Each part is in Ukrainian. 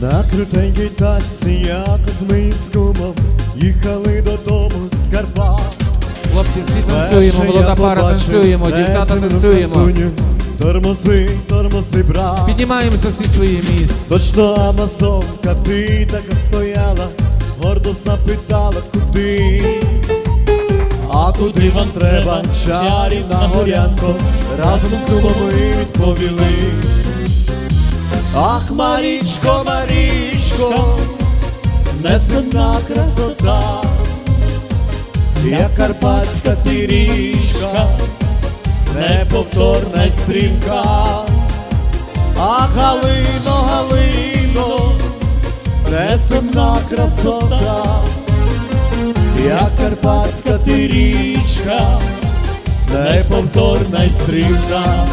крутенькій тачці, ми з кумом їхали додому з Карпат. Хлопці, всі танцюємо, молода пара танцюємо, дівчата танцюємо. Тормози, тормози, брат. Піднімаємося всі свої місця. Точно Амазонка, ти така стояла, гордо запитала, куди. А куди вам треба, чарівна горянко, разом з кумом ми відповіли. Ах, Марічко, Марічко, неземна красота, як карпатська ти річка, неповторна стрімка. А Галино, Галино, неземна красота, як карпатська ти річка, неповторна стрімка.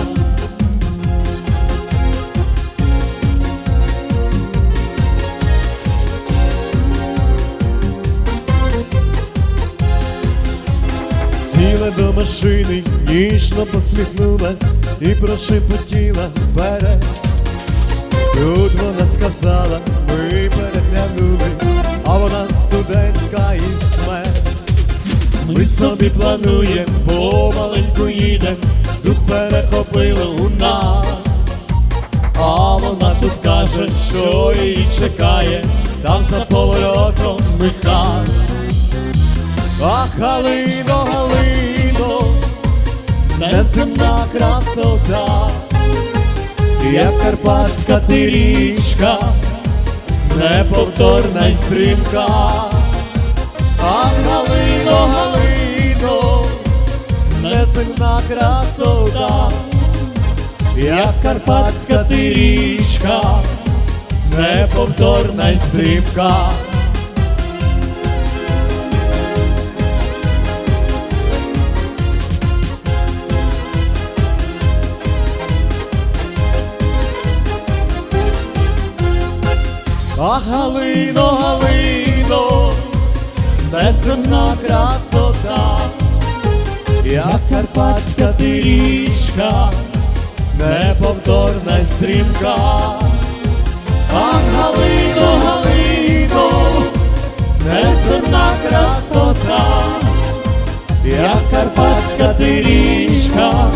До машини, ніжно посміхнулась і прошепотіла вперед. Тут вона сказала, ми переглянули, а вона студентка і смерть. Ми собі плануємо, помаленьку їдем, дух перехопило у нас. А вона тут каже, що її чекає, там за поворотом Михась. Ах, Галино, Галино, неземна красота, як карпатська ти річка, неповторна й стрімка. Ах, Галино, Галино, неземна красота, як карпатська ти річка, неповторна й стрімка. А Галино, Галино, неземна красота, як карпатська ти річка, неповторна й стрімка. А Галино, Галино, неземна красота, як карпатська ти річка,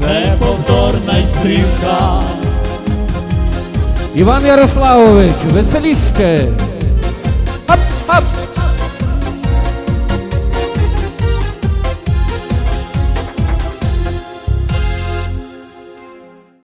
неповторна й стрімка. Іван Ярославович, веселіще! Ап, ап!